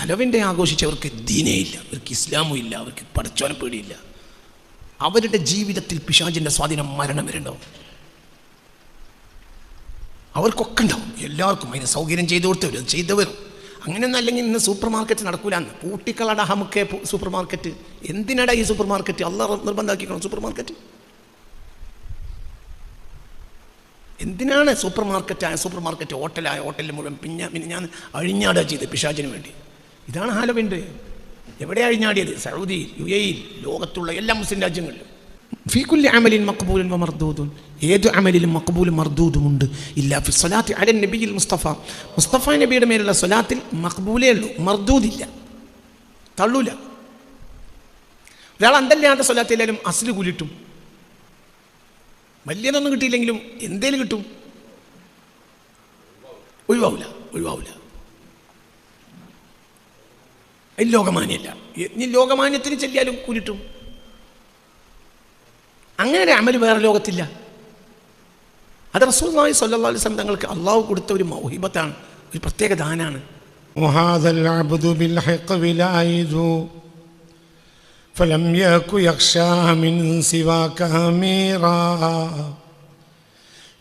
ഹലവിന്റെ ആഘോഷിച്ചവർക്ക് ദീനേ ഇല്ല അവർക്ക് ഇസ്ലാമും ഇല്ല അവർക്ക് പഠിച്ചോനെ പേടിയില്ല. അവരുടെ ജീവിതത്തിൽ പിശാചിന്റെ സ്വാധീനം മരണം വരുന്നുണ്ടാവും അവർക്കൊക്കെ ഉണ്ടാവും. എല്ലാവർക്കും അതിന് സൗകര്യം ചെയ്തു കൊടുത്തവരും ചെയ്തവരും. അങ്ങനെയൊന്നും അല്ലെങ്കിൽ ഇന്ന് സൂപ്പർ മാർക്കറ്റ് നടക്കൂലെന്ന് പൂട്ടിക്കളട ഹമുക്കെ സൂപ്പർ മാർക്കറ്റ് എന്തിനടാ ഈ സൂപ്പർ മാർക്കറ്റ് അല്ല നിർബന്ധമാക്കിക്കണം സൂപ്പർ മാർക്കറ്റ് എന്തിനാണ് സൂപ്പർ മാർക്കറ്റായ സൂപ്പർ മാർക്കറ്റ് ഹോട്ടലായ ഹോട്ടലിൽ മുഴുവൻ പിന്നെ പിന്നെ ഞാൻ അഴിഞ്ഞാടാ ചെയ്ത് പിശാചിന് വേണ്ടി? ഇതാണ് ഹാലവിന്റെ എവിടെ അഴിഞ്ഞാടിയത് സൗദിയിൽ യു എയിൽ ലോകത്തുള്ള എല്ലാ മുസ്ലിം രാജ്യങ്ങളിലും. ഫീകുല്ലി അമലിൻ മക്ബൂലും മർദൂദും ഏത് അമലിലും മക്ബൂലും മർദൂദുമുണ്ട്. ഇല്ല ഫി സ്വലാത്തി അലൻ നബിയിൽ മുസ്തഫ. മുസ്തഫ നബിയുടെ മേലുള്ള സ്വലാത്തിൽ മക്ബൂലേ ഉള്ളൂ. മർദൂദില്ല. തള്ളൂല. ഒരാൾ അന്തല്ലാത്ത സ്വലാത്തിലായാലും അസിൽ കൂലിട്ടും. വലിയതൊന്നും കിട്ടിയില്ലെങ്കിലും എന്തേലും കിട്ടും? ഒഴിവാവില്ല ഒഴിവാവില്ല ഇത് ലോകമാന്യല്ല ഇനി ലോകമാന്യത്തിന് ചെല്ലിയാലും കൂലിട്ടും അങ്ങനെ ഒരു അമല് വേറെ ലോകത്തില്ല അത് റസൂൽ സല്ലാ അലൈഹി തങ്ങൾക്ക് അള്ളാഹു കൊടുത്ത ഒരു മൗഹിബത്താണ് ഒരു പ്രത്യേക ദാനാണ് وهذا العبد بالحق بلايد فلم يك يخشى من سواك أميرا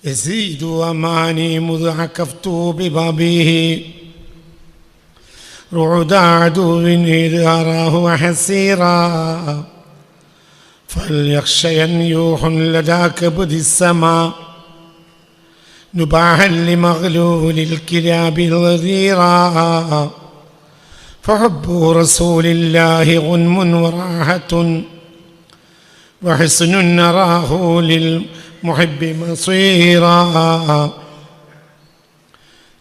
يزيد أماني مذ عكفت ببابه رعد عدو إذ أراه حسيرا فليخشين يوح لدى كبد السماء نباحا لمغلول الكلاب الغذيرا. فحب رسول الله غنم وراحة. وحسن نراه للمحب مصيرا.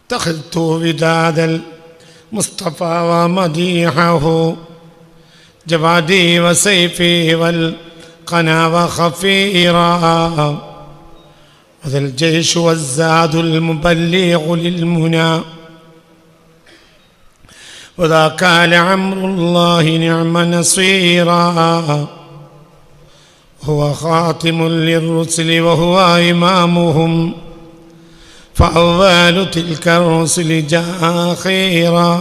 اتخذت وداد المصطفى ومديحه جوادي وسيفي والقنا وخفيرا وذا الجيش والزاد المبلغ للمنى وذا كان عمر الله نعم نصيرا هو خاتم للرسل وهو إمامهم فأول تلك الرسل جاء خيرا.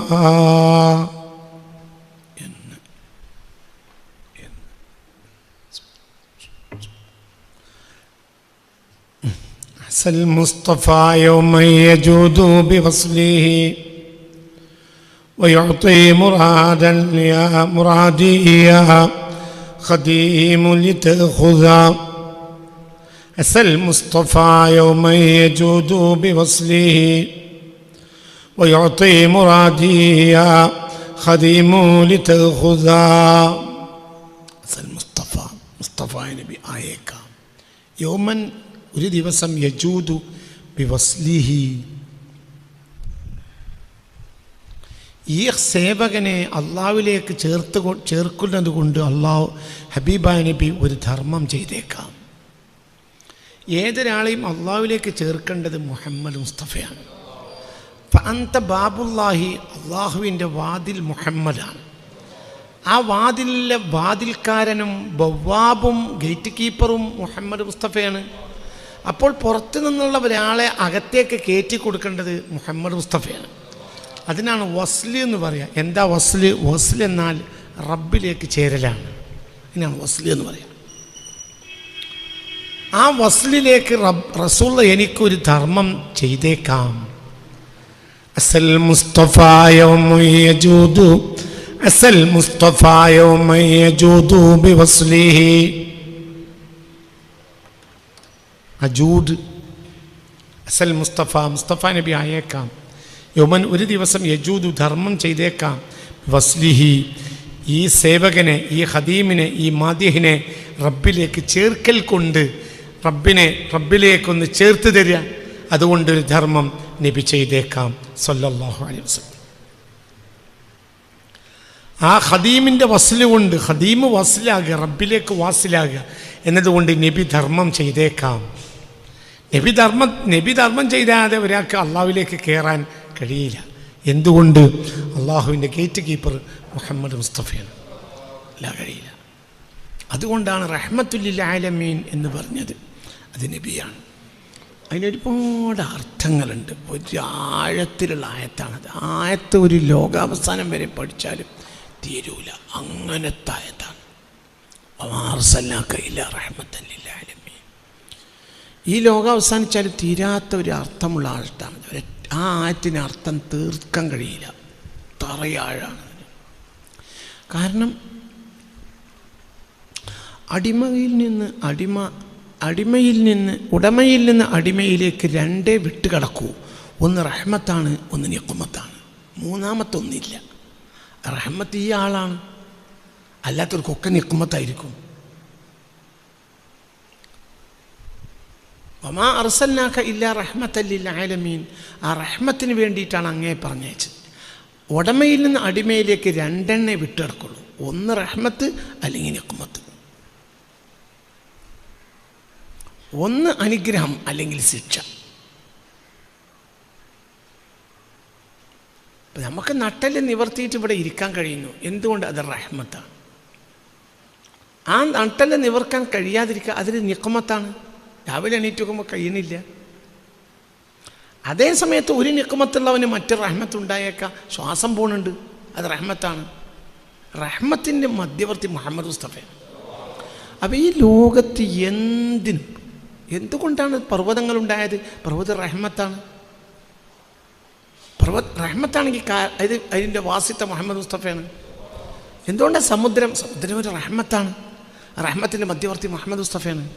عسى المصطفى يوما يجود بوصله ويعطي مرادا يا مرادي يا خديم لتأخذا. عسى المصطفى يوما يجود بوصله ويعطي مرادي يا خديم لتأخذا അസൽ മുസ്തഫ മുസ്തഫ നബി ആയേക്കാം യോമൻ ഒരു ദിവസം യജൂദു ബിവസ്ലിഹി ഈ സേവകനെ അള്ളാഹുവിലേക്ക് ചേർത്ത് കൊ- ചേർക്കുന്നത് കൊണ്ട് അള്ളാഹു ഹബീബായ നബി ഒരു ധർമ്മം ചെയ്തേക്കാം ഏതൊരാളെയും അള്ളാഹുവിലേക്ക് ചേർക്കേണ്ടത് മുഹമ്മദ് മുസ്തഫയാണ്. അന്ത ബാബുല്ലാഹി അള്ളാഹുവിന്റെ വാതിൽ മുഹമ്മദാണ്. ആ വാതിലിലെ വാതിൽക്കാരനും ബവ്വാബും ഗേറ്റ് കീപ്പറും മുഹമ്മദ് മുസ്തഫയാണ്. അപ്പോൾ പുറത്തു നിന്നുള്ള ഒരാളെ അകത്തേക്ക് കയറ്റി കൊടുക്കേണ്ടത് മുഹമ്മദ് മുസ്തഫയാണ്. അതിനാണ് വസ്ല് എന്ന് പറയുക എന്താ വസ്ല് വസ്ല് എന്നാൽ റബ്ബിലേക്ക് ചേരലാണ്. ഇതിനാണ് വസ്ല് എന്ന് പറയുക ആ വസ്ലിലേക്ക് റബ് എനിക്കൊരു ധർമ്മം ചെയ്തേക്കാം. അസൽ മുസ്തഫ യൗമ യജൂദു അസൽ മുസ്തഫ യൗമ യജൂദു ബിവസ്ലിഹി. അജൂദ് അസൽ മുസ്തഫ മുസ്തഫ നബി ആയേക്കാം. യോമൻ ഒരു ദിവസം യജൂദു ധർമ്മം ചെയ്തേക്കാം. വസ്ലിഹി ഈ സേവകനെ ഈ ഹദീമിനെ ഈ മാദ്യഹിനെ റബ്ബിലേക്ക് ചേർക്കൽ കൊണ്ട് റബ്ബിനെ റബ്ബിലേക്കൊന്ന് ചേർത്ത് തരിക. അതുകൊണ്ടൊരു ധർമ്മം നബി ചെയ്തേക്കാം. സല്ലല്ലാഹു അലൈഹി വസല്ലം. ആ ഹദീമിന്റെ വസ്ല് കൊണ്ട് ഖദീമ് വസ്ലാകുക റബ്ബിലേക്ക് വാസിലാകുക എന്നതുകൊണ്ട് നബി ധർമ്മം ചെയ്തേക്കാം. നബി ധർമ്മം നബി ധർമ്മം ചെയ്താതെ ഒരാൾക്ക് അള്ളാഹുവിലേക്ക് കയറാൻ കഴിയില്ല. എന്തുകൊണ്ട്? അള്ളാഹുവിന്റെ ഗേറ്റ് കീപ്പർ മുഹമ്മദ് മുസ്തഫയാണ്. അല്ല കഴിയില്ല. അതുകൊണ്ടാണ് റഹ്മത്തുല്ലിൽ ആലമീൻ എന്ന് പറഞ്ഞത്. അത് നബിയാണ്. അതിനൊരുപാട് അർത്ഥങ്ങളുണ്ട്. ഒരു ആഴത്തിലുള്ള ആയത്താണത് ആയത്ത് ഒരു ലോകാവസാനം വരെ പഠിച്ചാലും തീരൂല. അങ്ങനത്തെ ആയത്താണ്. കയ്യില്ല റഹ്മത്തല്ലാലമീ ഈ ലോകം അവസാനിച്ചാൽ തീരാത്ത ഒരു അർത്ഥമുള്ള ആഴത്താണ് ആ ആയത്തിന് അർത്ഥം തീർക്കാൻ കഴിയില്ല. തറയാഴാണ് കാരണം അടിമയിൽ നിന്ന് അടിമ അടിമയിൽ നിന്ന് ഉടമയിൽ നിന്ന് അടിമയിലേക്ക് രണ്ടേ വിട്ട് കടക്കൂ. ഒന്ന് റഹ്മത്താണ് ഒന്ന് ഞെക്കുമത്താണ് മൂന്നാമത്തെ ഒന്നില്ല റഹ്മത്ത് ഈ ആളാണ്. അല്ലാത്തവർക്കൊക്കെ ഞെക്കുമത്തായിരിക്കും ഒമാ അർസല്ലാക്ക ഇല്ല റഹ്മത്തല്ലില്ല ആലമീൻ ആ റഹ്മത്തിന് വേണ്ടിയിട്ടാണ് അങ്ങേ പറഞ്ഞയച്ചത്. ഉടമയിൽ നിന്ന് അടിമയിലേക്ക് രണ്ടെണ്ണേ വിട്ടിടക്കുള്ളൂ ഒന്ന് റഹ്മത്ത് അല്ലെങ്കിൽ നിക്കുമത്ത്. ഒന്ന് അനുഗ്രഹം അല്ലെങ്കിൽ ശിക്ഷ. നമുക്ക് നട്ടൽ നിവർത്തിയിട്ട് ഇവിടെ ഇരിക്കാൻ കഴിയുന്നു. എന്തുകൊണ്ട് അത് റഹ്മത്താണ് ആ നട്ടൽ നിവർക്കാൻ കഴിയാതിരിക്കുക അതിൽ നിക്കുമത്താണ്. രാവിലെ എണീറ്റ് നോക്കുമ്പോൾ കഴിയണില്ല അതേ സമയത്ത് ഒരു നിക്കുമത്തുള്ളവന് മറ്റു റഹ്മത്ത് ഉണ്ടായേക്കാം. ശ്വാസം പോണുണ്ട്. അത് റഹ്മത്താണ്. റഹ്മത്തിന്റെ മധ്യവർത്തി മുഹമ്മദ് മുസ്തഫയാണ് അപ്പോൾ ഈ ലോകത്ത് എന്തിനും എന്തുകൊണ്ടാണ് പർവതങ്ങൾ ഉണ്ടായത് പർവത റഹ്മത്താണ്. പർവത റഹ്മത്താണെങ്കിൽ അത് അതിന്റെ വാസിത്ത മുഹമ്മദ് മുസ്തഫയാണ്. എന്തുകൊണ്ടാണ് സമുദ്രം? സമുദ്രം ഒരു റഹ്മത്താണ്. റഹ്മത്തിന്റെ മധ്യവർത്തി മുഹമ്മദ് മുസ്തഫയാണ്.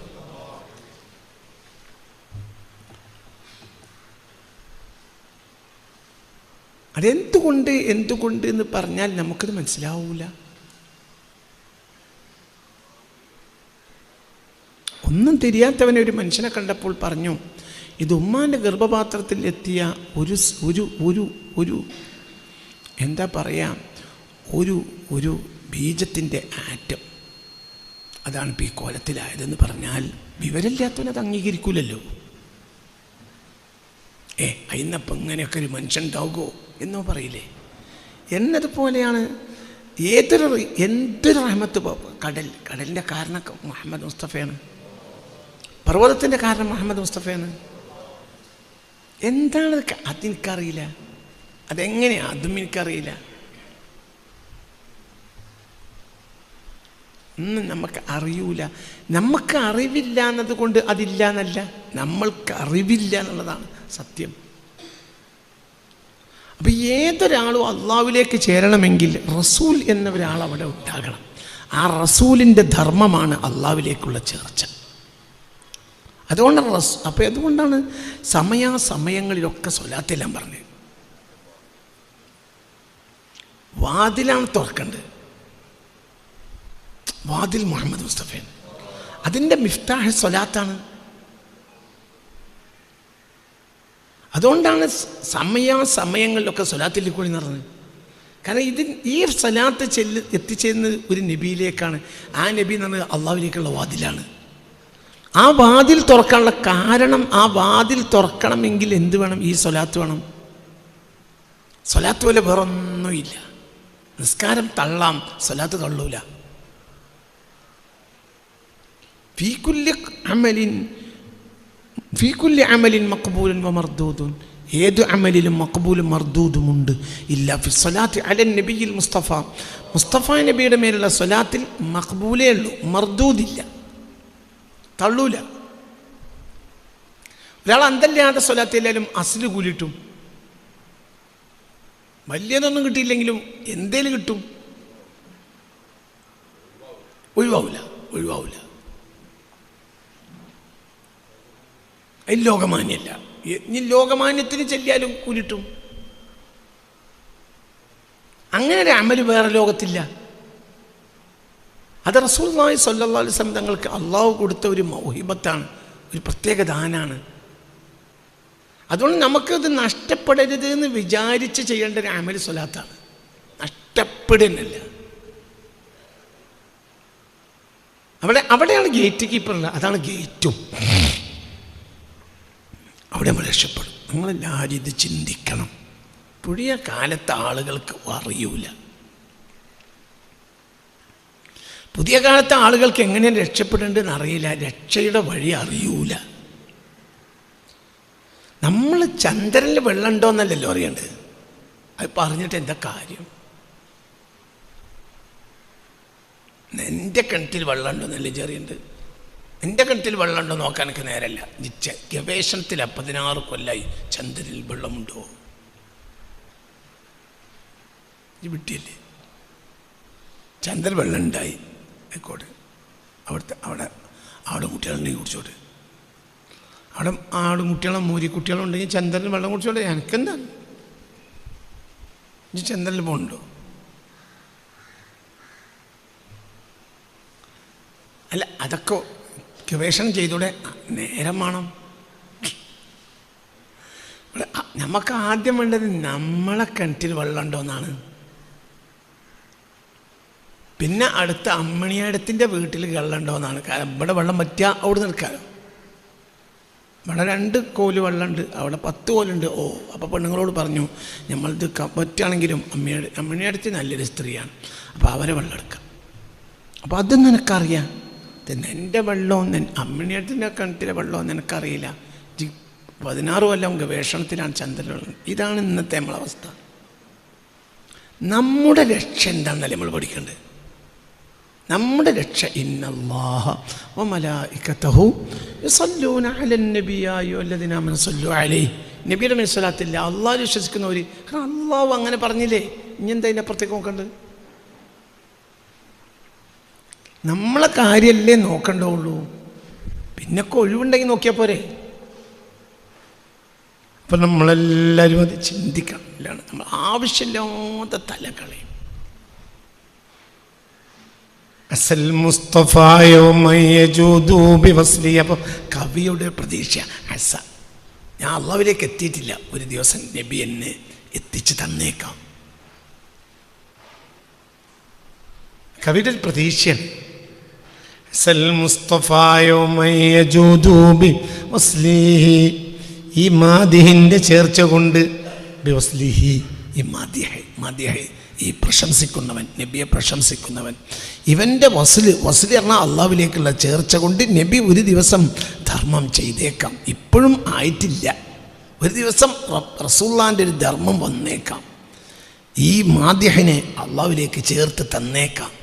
അതെന്തുകൊണ്ട് എന്തുകൊണ്ട് എന്ന് പറഞ്ഞാൽ നമുക്കത് മനസ്സിലാവൂല. ഒന്നും തിരിയാത്തവനെ ഒരു മനുഷ്യനെ കണ്ടപ്പോൾ പറഞ്ഞു ഇത് ഉമ്മാന്റെ ഗർഭപാത്രത്തിൽ എത്തിയ ഒരു ഒരു ഒരു ഒരു എന്താ പറയുക ഒരു ഒരു ബീജത്തിന്റെ ആറ്റം. അതാണ് ഇപ്പോൾ ഈ കോലത്തിലായതെന്ന് പറഞ്ഞാൽ വിവരമില്ലാത്തവനത് അംഗീകരിക്കൂലല്ലോ. ഏ അയിന്നപ്പം ഇങ്ങനെയൊക്കെ ഒരു മനുഷ്യൻ ഉണ്ടാവുകയോ എന്നോ പറയില്ലേ? എന്നതുപോലെയാണ് ഏതൊരു എന്തൊരു റഹ്മത്ത് കടൽ കടലിന്റെ കാരണം മുഹമ്മദ് മുസ്തഫയാണ്. പർവതത്തിന്റെ കാരണം മുഹമ്മദ് മുസ്തഫയാണ്. എന്താണ് അതെനിക്കറിയില്ല. അതെങ്ങനെയാണ് അതും എനിക്കറിയില്ല. ഇന്ന് നമുക്ക് അറിയൂല. നമുക്ക് അറിവില്ല എന്നതുകൊണ്ട് അതില്ല എന്നല്ല. നമ്മൾക്ക് അറിവില്ല എന്നുള്ളതാണ് സത്യം. അപ്പം ഏതൊരാളും അള്ളാവിലേക്ക് ചേരണമെങ്കിൽ റസൂൽ എന്ന ഒരാൾ അവിടെ ഉണ്ടാകണം. ആ റസൂലിന്റെ ധർമ്മമാണ് അള്ളാവിലേക്കുള്ള ചേർച്ച. അതുകൊണ്ടാണ് റസ് അപ്പോൾ അതുകൊണ്ടാണ് സമയാസമയങ്ങളിലൊക്കെ സ്വലാത്തെല്ലാം പറഞ്ഞത്. വാതിലാണ് തുറക്കേണ്ടത്. വാതിൽ മുഹമ്മദ് മുസ്തഫൻ അതിന്റെ മിഫ്താഹ് സ്വലാത്താണ്. അതുകൊണ്ടാണ് സമയാസമയങ്ങളിലൊക്കെ സ്വലാത്തിൽ കൂടി നടന്നത്. കാരണം ഇത് ഈ സ്വലാത്ത് ചെല്ല് എത്തിച്ചേരുന്നത് ഒരു നബിയിലേക്കാണ്. ആ നബി എന്ന് പറഞ്ഞാൽ അള്ളാഹുവിലേക്കുള്ള വാതിലാണ്. ആ വാതിൽ തുറക്കാനുള്ള കാരണം ആ വാതിൽ തുറക്കണമെങ്കിൽ എന്ത് വേണം? ഈ സ്വലാത്ത് വേണം. സ്വലാത്ത് പോലെ വേറൊന്നുമില്ല. നിസ്കാരം തള്ളാം സ്വലാത്ത് തള്ളൂല. ഫീക്കുല്യ അമലിൻ ഫീക്കുല്യ അമലിൻ മക്കബൂലൻ മർദൂദുൻ. ഏത് അമലിലും മക്ബൂലും മർദൂദുമുണ്ട്. ഇല്ല ഫി സ്വലാത്ത് അലൻ നബിയിൽ മുസ്തഫ. മുസ്തഫ നബിയുടെ മേലുള്ള സ്വലാത്തിൽ മക്ബൂലേ ഉള്ളൂ മർദൂദില്ല. തള്ളൂല. ഒരാൾ അന്തല്ലാതെ സ്വലാത്തില്ലാലും അസിൽ കൂലിട്ടും. വലിയതൊന്നും കിട്ടിയില്ലെങ്കിലും എന്തേലും കിട്ടും. ഒഴിവാവില്ല ഒഴിവാവില്ല അതിൽ ലോകമാന്യല്ല. ഇനി ലോകമാന്യത്തിന് ചെല്ലിയാലും കൂലിട്ടും. അങ്ങനെ ഒരു അമൽ വേറെ ലോകത്തില്ല. അത് റസൂൽനായി സല്ലാ അലിസ്ലം തങ്ങൾക്ക് അള്ളാഹു കൊടുത്ത ഒരു മൗഹിബത്താണ് ഒരു പ്രത്യേക ദാനാണ്. അതുകൊണ്ട് നമുക്കത് നഷ്ടപ്പെടരുത് എന്ന് വിചാരിച്ച് ചെയ്യേണ്ട ഒരു അമൽ സ്വലാത്താണ്. നഷ്ടപ്പെടുന്നില്ല. അവിടെ അവിടെയാണ് ഗേറ്റ് കീപ്പറുള്ളത് അതാണ് ഗേറ്റും അവിടെ നമ്മൾ രക്ഷപ്പെടും. നിങ്ങളെല്ലാവരും ഇത് ചിന്തിക്കണം. പുതിയ കാലത്ത് ആളുകൾക്ക് അറിയൂല. പുതിയ കാലത്തെ ആളുകൾക്ക് എങ്ങനെ രക്ഷപ്പെടേണ്ടതെന്ന് അറിയില്ല. രക്ഷയുടെ വഴി അറിയൂല. നമ്മൾ ചന്ദ്രനിൽ വെള്ളം ഉണ്ടോന്നല്ലല്ലോ അറിയേണ്ടത്. അത് പറഞ്ഞിട്ട് എന്താ കാര്യം? എന്റെ കിണറ്റിൽ വെള്ളം ഉണ്ടോന്നല്ലേ ചെറിയുണ്ട് എന്റെ കിണറ്റിൽ വെള്ളം ഉണ്ടോ നോക്കാൻ എനിക്ക് നേരല്ല. നിശ്ച ഗവേഷണത്തിൽ പതിനാറ് കൊല്ലായി ചന്ദ്രനിൽ വെള്ളമുണ്ടോ? വിട്ടില്ലേ? ചന്ദ്രൻ വെള്ളം ഉണ്ടായി ആയിക്കോട്ടെ. അവിടുത്തെ അവിടെ ആട് കുട്ടികളുണ്ടെങ്കിൽ കുടിച്ചോട്ടെ. അവിടെ ആട് കുട്ടികളും മൂരി കുട്ടികളും ഉണ്ടെങ്കിൽ ചന്ദ്രനിൽ വെള്ളം കുടിച്ചോട്ടെ. എനിക്കെന്താണ് ഇനി ചന്ദ്രനിൽ പോകുന്നുണ്ടോ അല്ല അതൊക്കെ ഗവേഷണം ചെയ്തൂടെ? നേരം വേണം. നമുക്ക് ആദ്യം വേണ്ടത് നമ്മളെ കിണറ്റിൽ വെള്ളം ഉണ്ടോ എന്നാണ്. പിന്നെ അടുത്ത അമ്മണിയടത്തിന്റെ വീട്ടിൽ വെള്ളം ഉണ്ടോ എന്നാണ് കാരണം ഇവിടെ വെള്ളം പറ്റിയാൽ അവിടെ നിൽക്കാമല്ലോ ഇവിടെ രണ്ട് കോൽ വെള്ളമുണ്ട് അവിടെ പത്ത് കോലുണ്ട്. ഓ അപ്പോൾ പെണ്ണുങ്ങളോട് പറഞ്ഞു നമ്മളിത് പറ്റുകയാണെങ്കിലും അമ്മയുടെ അമ്മണിയടത്ത് നല്ലൊരു സ്ത്രീയാണ്. അപ്പോൾ അവരെ വെള്ളം എടുക്കാം. അപ്പോൾ അത് നിനക്കറിയാം. എന്റെ വെള്ളവും അമ്മണിയടത്തിന്റെ കിണറ്റിലെ വെള്ളവും നിനക്കറിയില്ല. പതിനാറ് കൊല്ലം ഗവേഷണത്തിലാണ് ചന്ദ്രൻ ഇതാണ് ഇന്നത്തെ നമ്മളവസ്ഥ. നമ്മുടെ ലക്ഷ്യം എന്താണെന്നല്ലേ നമ്മൾ പഠിക്കേണ്ടത്? മനസ്സല്ലു രക്ഷ നബിയുടെ മനസ്സിലാത്തില്ല അള്ളാഹ് വിശ്വസിക്കുന്നവർ കാരണം അള്ളാഹു അങ്ങനെ പറഞ്ഞില്ലേ? ഇനി എന്താ ഇതിന്റെ അപ്പുറത്തേക്ക് നോക്കേണ്ടത്? നമ്മളെ കാര്യമല്ലേ നോക്കണ്ടുള്ളൂ. പിന്നൊക്കെ ഒഴിവുണ്ടെങ്കിൽ നോക്കിയാൽ പോരെ. അപ്പം നമ്മളെല്ലാവരും അത് ചിന്തിക്കണം. നമ്മൾ ആവശ്യമില്ലാത്ത തലകളെ. അസൽ മുസ്തഫായോ കവിയുടെ പ്രതീക്ഷ അസ. ഞാൻ അള്ളാവിലേക്ക് എത്തിയിട്ടില്ല. ഒരു ദിവസം നബി എന്നെ എത്തിച്ചു തന്നേക്കാം. കവിയുടെ പ്രതീക്ഷയാണ്. ഈ മാദിഹിന്റെ ചേർച്ച കൊണ്ട് ബി വസ്ലിഹി ഈ മദ്യഹെ മദ്യഹെ ഈ പ്രശംസിക്കുന്നവൻ നബിയെ പ്രശംസിക്കുന്നവൻ. ഇവന്റെ വസൽ വസൽ പറഞ്ഞാൽ അള്ളാവിലേക്കുള്ള ചേർച്ച കൊണ്ട് നബി ഒരു ദിവസം ധർമ്മം ചെയ്തേക്കാം. ഇപ്പോഴും ആയിട്ടില്ല. ഒരു ദിവസം റസൂള്ളാന്റെ ഒരു ധർമ്മം വന്നേക്കാം. ഈ മാധ്യഹനെ അള്ളാവിലേക്ക് ചേർത്ത് തന്നേക്കാം.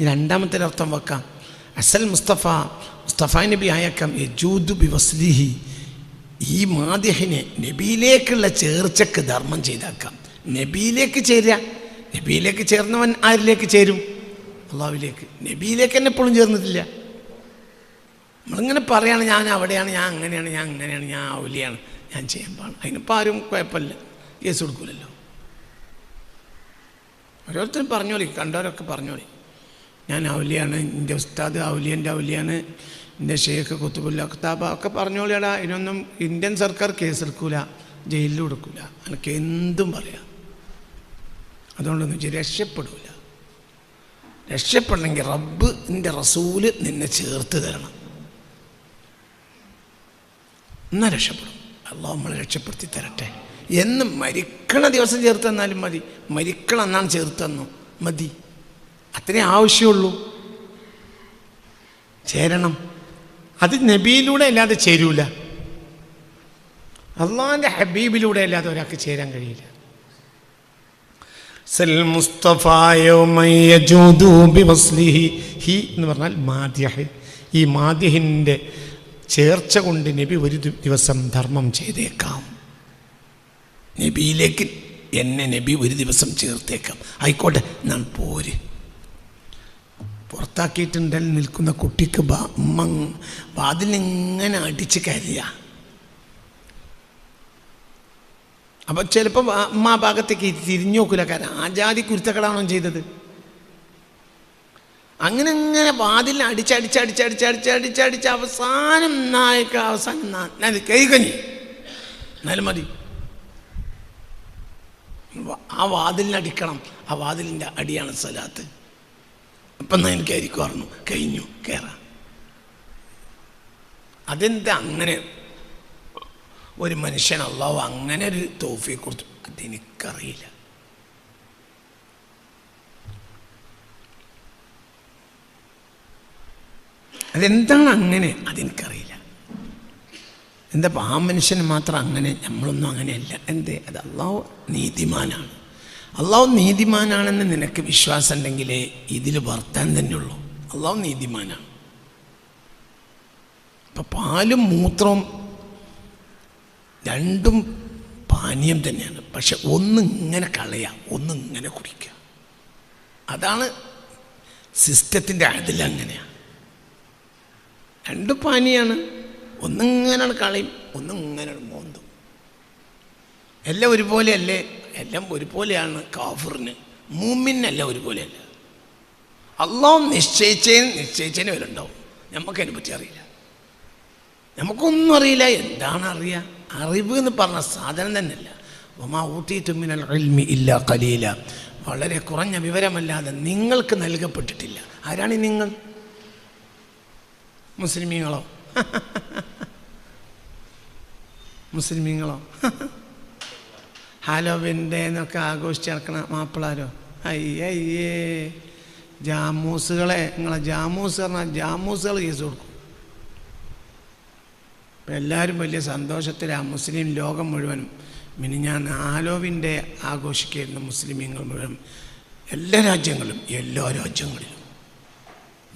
രണ്ടാമത്തെ അർത്ഥം വെക്കാം. അസൽ മുസ്തഫ മുസ്തഫ നബി ആയേക്കാം യജൂദു ബിവസ്ലിഹി. ഈ മാദ്യഹിനെ നബിയിലേക്കുള്ള ചേർച്ചക്ക് ധർമ്മം ചെയ്താക്കാം. നബിയിലേക്ക് ചേരുക. നബിയിലേക്ക് ചേർന്നവൻ ആരിലേക്ക് ചേരും? അള്ളാവിലേക്ക് നബിയിലേക്ക് തന്നെ എപ്പോഴും ചേർന്നിട്ടില്ല. നമ്മളിങ്ങനെ പറയാണ് ഞാൻ അവിടെയാണ് ഞാൻ അങ്ങനെയാണ് ഞാൻ അങ്ങനെയാണ് ഞാൻ ഔലിയാണ് ഞാൻ ചെയ്യാൻ പാടും അതിനിപ്പോൾ ആരും കുഴപ്പമില്ല. കേസ് കൊടുക്കൂലല്ലോ. ഓരോരുത്തരും പറഞ്ഞോളി കണ്ടവരൊക്കെ പറഞ്ഞോളി. ഞാൻ ഔലിയാണ് എന്റെ ഉസ്താദ് ഔലിയന്റെ ഔലിയാണ് എന്റെ ഷെയ്ഖ് കുത്തുബുല്ല അഖ്താബ ഒക്കെ പറഞ്ഞോളിയടാ. ഇതിനൊന്നും ഇന്ത്യൻ സർക്കാർ കേസെടുക്കൂല ജയിലിൽ കൊടുക്കൂല എനിക്ക് എന്തും പറയാം. അതുകൊണ്ടൊന്നും രക്ഷപ്പെടൂല. രക്ഷപ്പെടണമെങ്കിൽ റബ്ബ് എന്റെ റസൂൽ നിന്നെ ചേർത്ത് തരണം. എന്നാൽ രക്ഷപ്പെടും? അള്ളാഹ് നമ്മളെ രക്ഷപ്പെടുത്തി തരട്ടെ. എന്നും മരിക്കണ ദിവസം ചേർത്ത് തന്നാലും മതി. മരിക്കണം എന്നാണ് ചേർത്ത് തന്നു. മതി. അത്രേ ആവശ്യമുള്ളൂ. ചേരണം. അത് നബിയിലൂടെ അല്ലാതെ ചേരൂല. അള്ളാഹിന്റെ ഹബീബിലൂടെ അല്ലാതെ ഒരാൾക്ക് ചേരാൻ കഴിയില്ല. സൽ ഹി എന്ന് പറഞ്ഞാൽ മാദ്യഹ്. ഈ മാദ്യഹിന്റെ ചേർച്ച കൊണ്ട് നബി ഒരു ദിവസം ധർമ്മം ചെയ്തേക്കാം. നബിയിലേക്ക് എന്നെ നബി ഒരു ദിവസം ചേർത്തേക്കാം. ആയിക്കോട്ടെ ഞാൻ പോര്. പുറത്താക്കിയിട്ടുണ്ടെങ്കിൽ നിൽക്കുന്ന കുട്ടിക്ക് വാതിലിങ്ങനെ അടിച്ച് കരുക അപ്പോൾ ചിലപ്പോൾ അമ്മ ആ ഭാഗത്തേക്ക് തിരിഞ്ഞു നോക്കില്ല കാരണം ആ ജാതി കുരുത്തക്കടാണോ ചെയ്തത്? അങ്ങനെ അങ്ങനെ വാതിലിനെ അടിച്ചടിച്ചടിച്ചടിച്ചടിച്ചടിച്ചടിച്ച് അവസാനം നായക അവസാനം കൈകഞ്ഞി എന്നാലും മതി. ആ വാതിലിനടിക്കണം ആ വാതിലിന്റെ അടിയാണ് സലാത്ത് ഇപ്പം എന്നാൽ എനിക്കായിരിക്കും പറഞ്ഞു കഴിഞ്ഞു. കയറാം അതെന്താ അങ്ങനെ? ഒരു മനുഷ്യൻ അള്ളാഹു അങ്ങനെ ഒരു തോഫി കൊടുത്തു അതെനിക്കറിയില്ല. അതെന്താണ് അങ്ങനെ? അതെനിക്കറിയില്ല. എന്താ ആ മനുഷ്യന് മാത്രം അങ്ങനെ? നമ്മളൊന്നും അങ്ങനെയല്ല. എന്തേ? അത് അള്ളാഹു നീതിമാനാണ്. അള്ളാഹു നീതിമാനാണെന്ന് നിനക്ക് വിശ്വാസം ഉണ്ടെങ്കിലേ ഇതിൽ വർത്താൻ തന്നെയുള്ളൂ. അള്ളാഹു നീതിമാനാണ്. ഇപ്പം പാലും മൂത്രവും രണ്ടും പാനീയം തന്നെയാണ്. പക്ഷെ ഒന്ന് ഇങ്ങനെ കളയാം ഒന്ന് ഇങ്ങനെ കുടിക്കുക അതാണ് സിസ്റ്റത്തിന്റെ അതിൽ അങ്ങനെയാണ് രണ്ട് പാനിയാണ്. ഒന്നിങ്ങനെ കളയും ഒന്നിങ്ങനെ മോന്തും. എല്ലാം ഒരുപോലെയല്ലേ? എല്ലാം ഒരുപോലെയാണ് കാഫറിന്. മൂമിനല്ല ഒരുപോലെയല്ല. അള്ളാഹ് നിശ്ചയിച്ചതിന് നിശ്ചയിച്ചതിന് വരുണ്ടാവും നമുക്കതിനെ പറ്റി അറിയില്ല. നമുക്കൊന്നും അറിയില്ല. എന്താണ് അറിയുക അറിവ് എന്ന് പറഞ്ഞ സാധനം തന്നെയല്ല. ഒമാ ഊട്ടി തുമ്മിനൽ ഇൽമി ഇല്ല കലീല വളരെ കുറഞ്ഞ വിവരമല്ലാതെ നിങ്ങൾക്ക് നൽകപ്പെട്ടിട്ടില്ല. ആരാണ് നിങ്ങൾ? മുസ്ലിമീങ്ങളോ? മുസ്ലിമീങ്ങളോ? ഹാലോവിന്റെ എന്നൊക്കെ ആഘോഷിച്ച് മാപ്പിളാരോ? അയ്യേ ജാമൂസുകളെ നിങ്ങളെ ജാമൂസ് പറഞ്ഞാൽ ജാമൂസുകൾ കേസ് കൊടുക്കും. ഇപ്പം എല്ലാവരും വലിയ സന്തോഷത്തിലാണ് മുസ്ലിം ലോകം മുഴുവനും. മിനി ഞാൻ ആലോവിന്റെ ആഘോഷിക്കായിരുന്നു മുസ്ലിമീങ്ങൾ മുഴുവൻ. എല്ലാ രാജ്യങ്ങളും എല്ലാ രാജ്യങ്ങളിലും.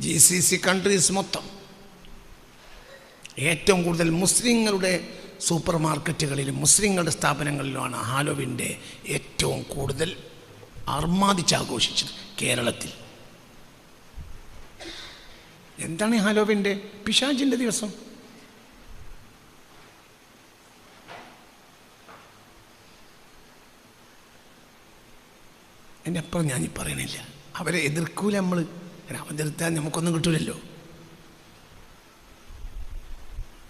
ജി സി സി കൺട്രീസ് മൊത്തം. ഏറ്റവും കൂടുതൽ മുസ്ലിങ്ങളുടെ സൂപ്പർ മാർക്കറ്റുകളിലും മുസ്ലിങ്ങളുടെ സ്ഥാപനങ്ങളിലുമാണ് ഹാലോവിന്റെ ഏറ്റവും കൂടുതൽ അർമാദിച്ച് ആഘോഷിച്ചത് കേരളത്തിൽ. എന്താണ് ഹാലോവിന്റെ പിശാജിന്റെ ദിവസം? എന്റെ അപ്പുറം ഞാൻ പറയണില്ല. അവരെ എതിർക്കൂല നമ്മൾ എതിർത്താൽ നമുക്കൊന്നും കിട്ടൂലല്ലോ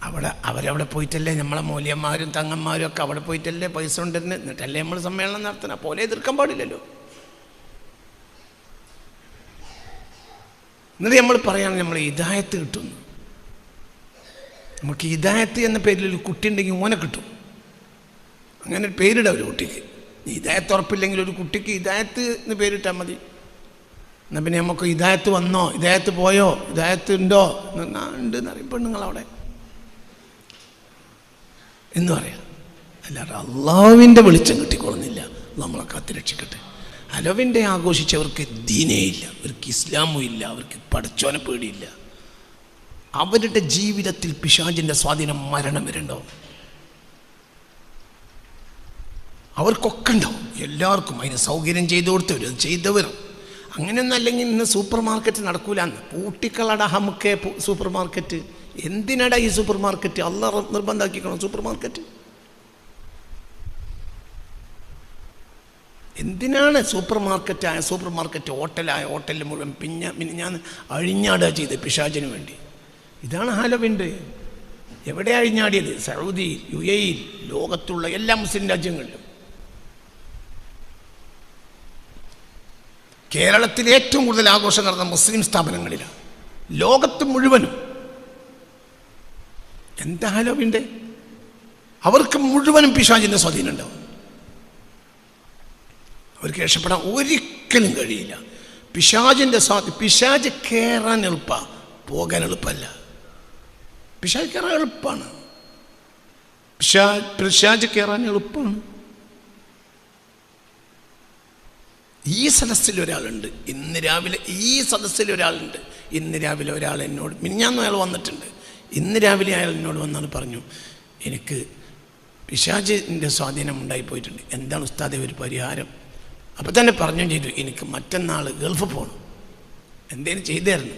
അവിടെ അവരവിടെ പോയിട്ടല്ലേ? നമ്മളെ മൂല്യന്മാരും തങ്ങന്മാരും ഒക്കെ അവിടെ പോയിട്ടല്ലേ പൈസ ഉണ്ടെന്ന്? എന്നിട്ടല്ലേ നമ്മൾ സമ്മേളനം നടത്തണം പോലെ എതിർക്കാൻ പാടില്ലല്ലോ. എന്നിട്ട് നമ്മൾ പറയാണ് നമ്മൾ ഇതായത്ത് കിട്ടുന്നു നമുക്ക് ഇതായത്ത് എന്ന പേരിൽ ഒരു കുട്ടി ഉണ്ടെങ്കിൽ ഓനെ കിട്ടും. അങ്ങനെ ഒരു പേരിടാം ഒരു കുട്ടിക്ക്. ഇതായത്ത് ഉറപ്പില്ലെങ്കിൽ ഒരു കുട്ടിക്ക് ഇതായത്ത് എന്ന് പേരിട്ടാൽ മതി. എന്നാൽ പിന്നെ നമുക്ക് ഇതായത്ത് വന്നോ? ഇതായത്ത് പോയോ? ഇതായത്ത് ഉണ്ടോ? എന്നാ ഉണ്ട് എന്നറിയും പെണ്ണുങ്ങളവിടെ. എന്ന് പറയാം. അല്ലാതെ അള്ളാവിന്റെ വെളിച്ചം കിട്ടിക്കൊള്ളുന്നില്ല. നമ്മളെ കാത്തിരക്ഷിക്കട്ടെ അലവിന്റെ ആഘോഷിച്ചവർക്ക് ദീനേ ഇല്ല. അവർക്ക് ഇസ്ലാമും ഇല്ല. അവർക്ക് പഠിച്ചോനെ പേടിയില്ല. അവരുടെ ജീവിതത്തിൽ പിശാചിന്റെ സ്വാധീനം മരണം വരെയുണ്ടാവും അവർക്കൊക്കെ ഉണ്ടാവും. എല്ലാവർക്കും അതിന് സൗകര്യം ചെയ്തു കൊടുത്തവർ അത് ചെയ്തവരും. അങ്ങനെയൊന്നും അല്ലെങ്കിൽ ഇന്ന് സൂപ്പർ മാർക്കറ്റ് നടക്കൂലെന്ന്. പൂട്ടിക്കളട ഹമുക്കെ സൂപ്പർ മാർക്കറ്റ് എന്തിനടാ ഈ സൂപ്പർ മാർക്കറ്റ് അല്ല നിർബന്ധമാക്കിക്കണം സൂപ്പർ മാർക്കറ്റ് എന്തിനാണ് സൂപ്പർ മാർക്കറ്റായ സൂപ്പർ മാർക്കറ്റ് ഹോട്ടലായ ഹോട്ടലിൽ മുഴുവൻ പിന്നെ ഞാൻ അഴിഞ്ഞാടുക ചെയ്ത് പിശാചിന് വേണ്ടി? ഇതാണ് ഹാലവിന്റെ. എവിടെ അഴിഞ്ഞാടിയത്? സൗദി യു എയിൽ ലോകത്തുള്ള എല്ലാ മുസ്ലിം രാജ്യങ്ങളിലും. കേരളത്തിൽ ഏറ്റവും കൂടുതൽ ആഘോഷം നടന്ന മുസ്ലിം സ്ഥാപനങ്ങളിലാണ് ലോകത്ത് മുഴുവനും. എന്താ ഹാലോവിന്റെ അവർക്ക് മുഴുവനും പിശാചിന്റെ സ്വാധീനം ഉണ്ടാവും അവർക്ക് രക്ഷപ്പെടാൻ ഒരിക്കലും കഴിയില്ല. പിശാചിന്റെ സ്വാധീനം പിശാജ് കയറാൻ എളുപ്പ പോകാൻ എളുപ്പമല്ല. പിശാജ് കയറാൻ എളുപ്പമാണ് പിശാ പിശാജ് കയറാൻ എളുപ്പമാണ് ഈ സദസ്സിൽ ഒരാളുണ്ട് ഇന്ന് രാവിലെ ഈ സദസ്സിൽ ഒരാളുണ്ട് ഇന്ന് രാവിലെ ഒരാൾ എന്നോട് മിനിഞ്ഞാന്ന് അയാൾ വന്നിട്ടുണ്ട്. ഇന്ന് രാവിലെ അയാൾ എന്നോട് വന്നാൽ പറഞ്ഞു എനിക്ക് പിശാചിന്റെ സ്വാധീനം ഉണ്ടായിപ്പോയിട്ടുണ്ട് എന്താണ് ഉസ്താദെ ഒരു പരിഹാരം? അപ്പോൾ തന്നെ പറഞ്ഞു ചെയ്തു എനിക്ക് മറ്റന്നാൾ ഗൾഫ് പോകണം എന്തേലും ചെയ്തായിരുന്നു.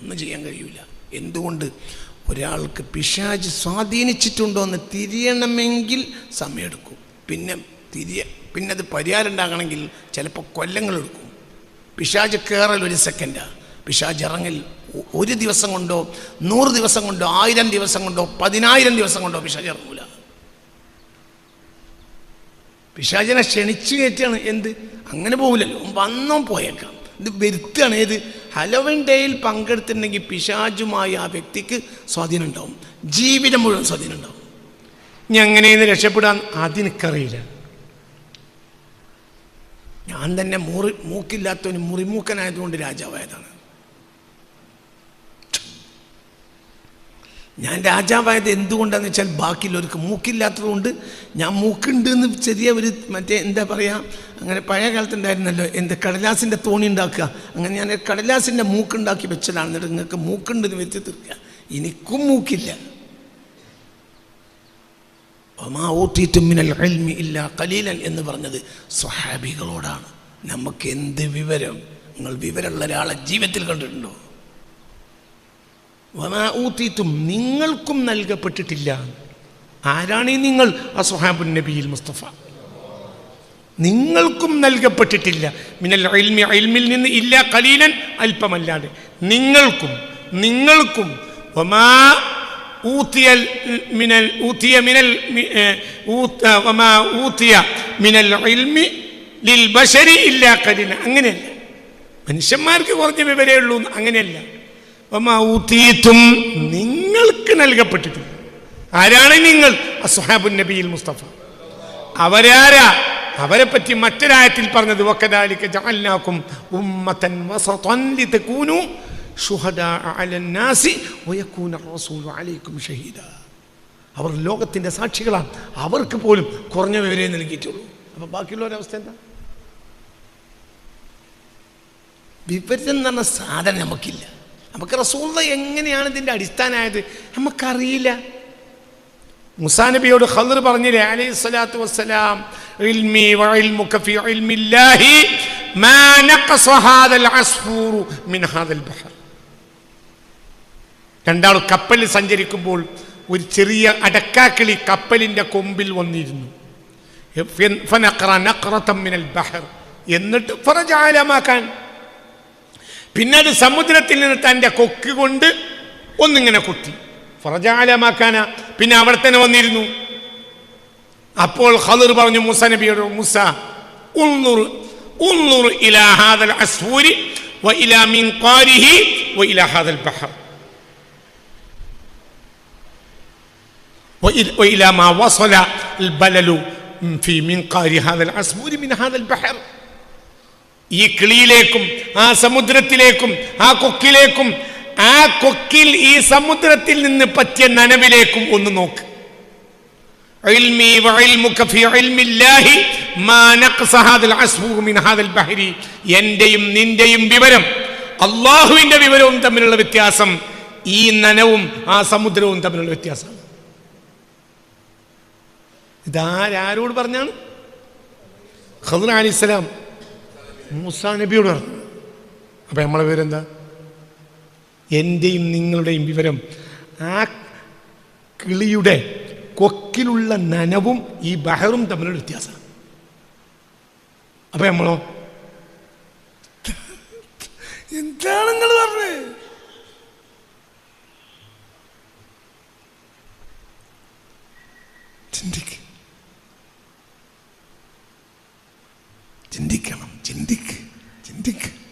ഒന്നും ചെയ്യാൻ കഴിയൂല. എന്തുകൊണ്ട്? ഒരാൾക്ക് പിശാജ് സ്വാധീനിച്ചിട്ടുണ്ടോ എന്ന് തിരിയണമെങ്കിൽ സമയമെടുക്കും. പിന്നെ തിരിയ പിന്നെ അത് പരിഹാരം ഉണ്ടാകണമെങ്കിൽ ചിലപ്പോൾ കൊല്ലങ്ങളെടുക്കും പിശാജ് കയറൽ ഒരു സെക്കൻഡാണ് പിശാജ് ഇറങ്ങൽ ഒരു ദിവസം കൊണ്ടോ നൂറ് ദിവസം കൊണ്ടോ ആയിരം ദിവസം കൊണ്ടോ പതിനായിരം ദിവസം കൊണ്ടോ പിശാജ് ഇറങ്ങൂല. പിശാചിനെ ക്ഷണിച്ചു കയറ്റാണ് എന്ത്? അങ്ങനെ പോകില്ലല്ലോ വന്നോ പോയേക്കാം. ഇത് വരുത്തുകയാണ് ഏത്? ഹലോവിൻ ഡേയിൽ പങ്കെടുത്തിട്ടുണ്ടെങ്കിൽ പിശാചുമായി ആ വ്യക്തിക്ക് സ്വാധീനം ഉണ്ടാവും. ജീവിതം മുഴുവൻ സ്വാധീനം ഉണ്ടാവും. ഇനി എങ്ങനെയെന്ന് രക്ഷപ്പെടാൻ അതിനക്കറിയില്ല. ഞാൻ തന്നെ മുറി മൂക്കില്ലാത്തവന് മുറിമൂക്കനായതുകൊണ്ട് രാജാവായതാണ്. ഞാൻ രാജാവായത് എന്തുകൊണ്ടാന്ന് വെച്ചാൽ ബാക്കിയുള്ളവർക്ക് മൂക്കില്ലാത്തതുകൊണ്ട് ഞാൻ മൂക്കുണ്ട് എന്ന് ചെറിയ ഒരു മറ്റേ എന്താ പറയുക അങ്ങനെ പഴയ കാലത്തുണ്ടായിരുന്നല്ലോ എന്ത് കടലാസിന്റെ തോണി ഉണ്ടാക്കുക. അങ്ങനെ ഞാൻ കടലാസിന്റെ മൂക്കുണ്ടാക്കി വെച്ചതാണ്. എന്നിട്ട് നിങ്ങൾക്ക് മൂക്കുണ്ട് എന്ന് വെച്ച് തീർക്കുക. എനിക്കും മൂക്കില്ല. കലീലൻ എന്ന് പറഞ്ഞത് സ്വഹാബികളോടാണ്. നമുക്ക് എന്ത് വിവരം? നിങ്ങൾ വിവരമുള്ള ഒരാളെ ജീവിതത്തിൽ കണ്ടിട്ടുണ്ടോ? വമാ ഊത്തിയിട്ടും നിങ്ങൾക്കും നൽകപ്പെട്ടിട്ടില്ല. ആരാണ് ഈ നിങ്ങൾ? അസുഹാബുൻ നബിയിൽ മുസ്തഫ. നിങ്ങൾക്കും നൽകപ്പെട്ടിട്ടില്ല. മിനൽ ഇൽമി ഇൽമിൽ നിന്ന് ഇല്ല കലീലൻ അല്പമല്ലാതെ. നിങ്ങൾക്കും നിങ്ങൾക്കും. വമാ ഊത്തിയ മിനൽ ഊത്തിയ മിനൽ ഒമാ ഊത്തിയ മിനൽ ഇൽമി ലിൽ ബഷരി ഇല്ല കലീല അങ്ങനെയല്ല. മനുഷ്യന്മാർക്ക് കുറഞ്ഞ വിവരമേ ഉള്ളൂ അങ്ങനെയല്ല. ഊത്തീത്തും നിങ്ങൾക്ക് നൽകപ്പെട്ടിട്ടില്ല ആരാണ് നിങ്ങൾ? അസ്ഹാബുൻ നബിയിൽ മുസ്തഫ. അവരാരാ? അവരെ പറ്റി മറ്റൊരായത്തിൽ പറഞ്ഞത് വക്കദാലിക ജഅൽനാകും ഉമ്മതൻ വസതൻ വയകൂന അലൈക്കും ഷഹീദ. അവർ ലോകത്തിന്റെ സാക്ഷികളാണ്. അവർക്ക് പോലും കുറഞ്ഞ വിവരേ നൽകിയിട്ടുള്ളൂ. അപ്പൊ ബാക്കിയുള്ളവരുടെ അവസ്ഥ എന്താ? വിവരം എന്ന് പറഞ്ഞ സാധനം നമുക്കില്ല. നമുക്ക് റസൂള്ള എങ്ങനെയാണ് ഇതിന്റെ അടിസ്ഥാനമായത്? നമുക്കറിയില്ല. മുസാ നബിയോട് ഖദർ പറഞ്ഞില്ലേ അലൈഹി സ്വലാത്തു വസ്സലാം ഇൽമി രണ്ടാൾ കപ്പലിൽ സഞ്ചരിക്കുമ്പോൾ ഒരു ചെറിയ അടക്കാക്കിളി കപ്പലിന്റെ കൊമ്പിൽ വന്നിരുന്നു. ഫനഖറ എന്നിട്ട് ഫറജാലമാക്കാൻ പിന്നെ അത് സമുദ്രത്തിൽ നിന്ന് തൻ്റെ കൊക്ക് കൊണ്ട് ഒന്നിങ്ങനെ കുത്തി ഫറജാലമാക്കാന പിന്നെ അവിടെ തന്നെ വന്നിരുന്നു അപ്പോൾ ഖദർ പറഞ്ഞു മൂസ നബിയോട് മൂസ ഉൻളുർ ഉൻളുർ ഇലാ ഹാദൽ അസ്ഫൂരി വ ഇലാ മിൻഖാരിഹി വ ഇലാ ഹാദൽ ബഹർ وإلى وإلى ما وصل البلل في منقار هذا العصفور من هذا البحر ഈ കിളിയിലേക്കും ആ സമുദ്രത്തിലേക്കും ആ കൊക്കിലേക്കും ആ കൊക്കിൽ ഈ സമുദ്രത്തിൽ നിന്ന് പറ്റിയ നനവിലേക്കും ഒന്ന് നോക്ക്. എന്റെയും നിന്റെയും വിവരം അള്ളാഹുവിന്റെ വിവരവും തമ്മിലുള്ള വ്യത്യാസം ഈ നനവും ആ സമുദ്രവും തമ്മിലുള്ള വ്യത്യാസം ഇതാരോട് പറഞ്ഞാണ്? ഖദർ അലിസ്ലാം മൂസാ നബിയോട് പറഞ്ഞു. അപ്പം നമ്മളെ പേരെന്താ? എന്റെയും നിങ്ങളുടെയും വിവരം ആ കിളിയുടെ കൊക്കിലുള്ള നനവും ഈ ബഹറും തമ്മിലുള്ള വ്യത്യാസമാണ്. അപ്പം നമ്മളോ എന്താണ് നിങ്ങൾ പറഞ്ഞത് ചിന്തിക്ക. ചിന്തിക്കണം ചിന്തിക്ക് ചിന്തിക്ക്.